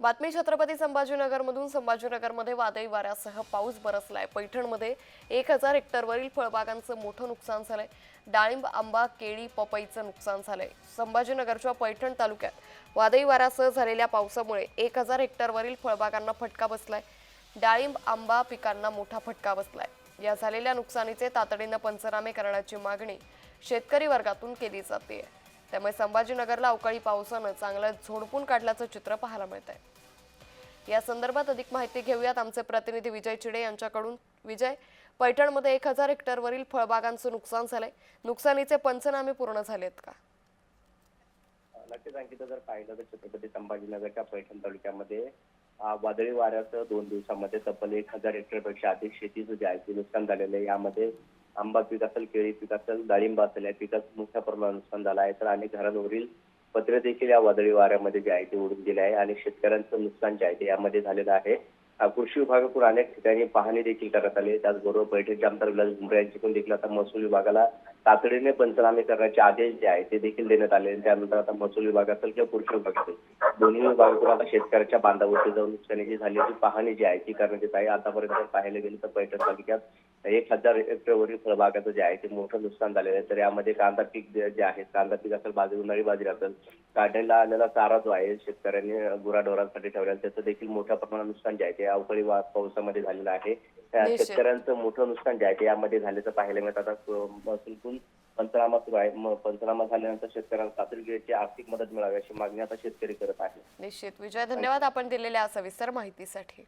बातमी छत्रपती संभाजीनगरमधून. संभाजीनगरमध्ये वादळी वाऱ्यासह पाऊस बरसलाय. पैठणमध्ये एक हजार हेक्टरवरील फळबागांचं मोठं नुकसान झालंय. डाळिंब आंबा केळी पपईचं नुकसान झालंय. संभाजीनगरच्या पैठण तालुक्यात वादळी वाऱ्यासह झालेल्या पावसामुळे एक हजार हेक्टरवरील फळबागांना फटका बसलाय. डाळिंब आंबा पिकांना मोठा फटका बसलाय. या झालेल्या नुकसानीचे तातडीनं पंचनामे करण्याची मागणी शेतकरी वर्गातून केली जाते त्यामुळे संभाजीनगरला अवकाळी पावसानं चांगलं झोडपून काढल्याचं चित्र पाहायला मिळत आहे या संदर्भात अधिक माहिती घेऊयात आमचे प्रतिनिधी विजय चिडे यांच्याकडून. विजय पैठणमध्ये एक हजार हेक्टरवरील फळबागांचं नुकसान झालंय. नुकसानीचे पंचनामे पूर्ण झालेत का? नक्कीच अंकिता जर पाहिलं तर छत्रपती संभाजीनगरच्या पैठण तालुक्यामध्ये वादळी वाऱ्यासह दोन दिवसामध्ये तब्बल एक हजार हेक्टरपेक्षा अधिक शेतीचं जे आहे ते नुकसान झालेलं आहे. यामध्ये आंबा पीक असेल केळी पीक असेल डाळिंब असेल या पिकाचं मोठ्या प्रमाणात नुकसान झालं आहे. तर अनेक घरांवरील पत्रे देखील या वादळी वाऱ्यामध्ये जे आहे ते उडून गेले आहे आणि शेतकऱ्यांचं नुकसान जे आहे ते यामध्ये झालेलं आहे. कृषी विभागाकडून अनेक ठिकाणी पाहणी देखील करण्यात आली त्याचबरोबर पैठणचे आमदार विलास भुमरे यांच्याकडून देखील आता महसूल विभागाला तातडीने पंचनामे करण्याचे आदेश जे आहे ते देखील देण्यात आले त्यानंतर आता महसूल विभाग असेल किंवा कृषी विभाग असेल दोन्ही विभागाकडून आता शेतकऱ्याच्या बांधावरती जाऊन नुकसानीची झालेली पाहणी जी आहे ती करण्यात येत आहे. आतापर्यंत पाहायला गेलं तर पैठण तालुक्यात एक हजार हेक्टरवरील फळबागाचं जे आहे ते मोठं नुकसान झालेलं आहे. तर यामध्ये कांदा पीक जे आहे कांदा पीक असेल बाजरी उन्हाळी बाजरी असेल काढण्याला आलेला चारा जो आहे शेतकऱ्यांनी गुराढोरांसाठी ठेवलेला त्याचं देखील मोठ्या प्रमाणात नुकसान जे आहे ते अवकाळी पावसामध्ये झालेलं आहे. शेतकऱ्यांचं मोठं नुकसान जे आहे ते यामध्ये झाल्याचं पाहायला मिळत. आता महसूलतून पंचनामा सुरू आहे. पंचनामा झाल्यानंतर शेतकऱ्यांना तातडीची आर्थिक मदत मिळावी अशी मागणी आता शेतकरी करत आहे निश्चित. विजय धन्यवाद आपण दिलेल्या सविस्तर माहितीसाठी.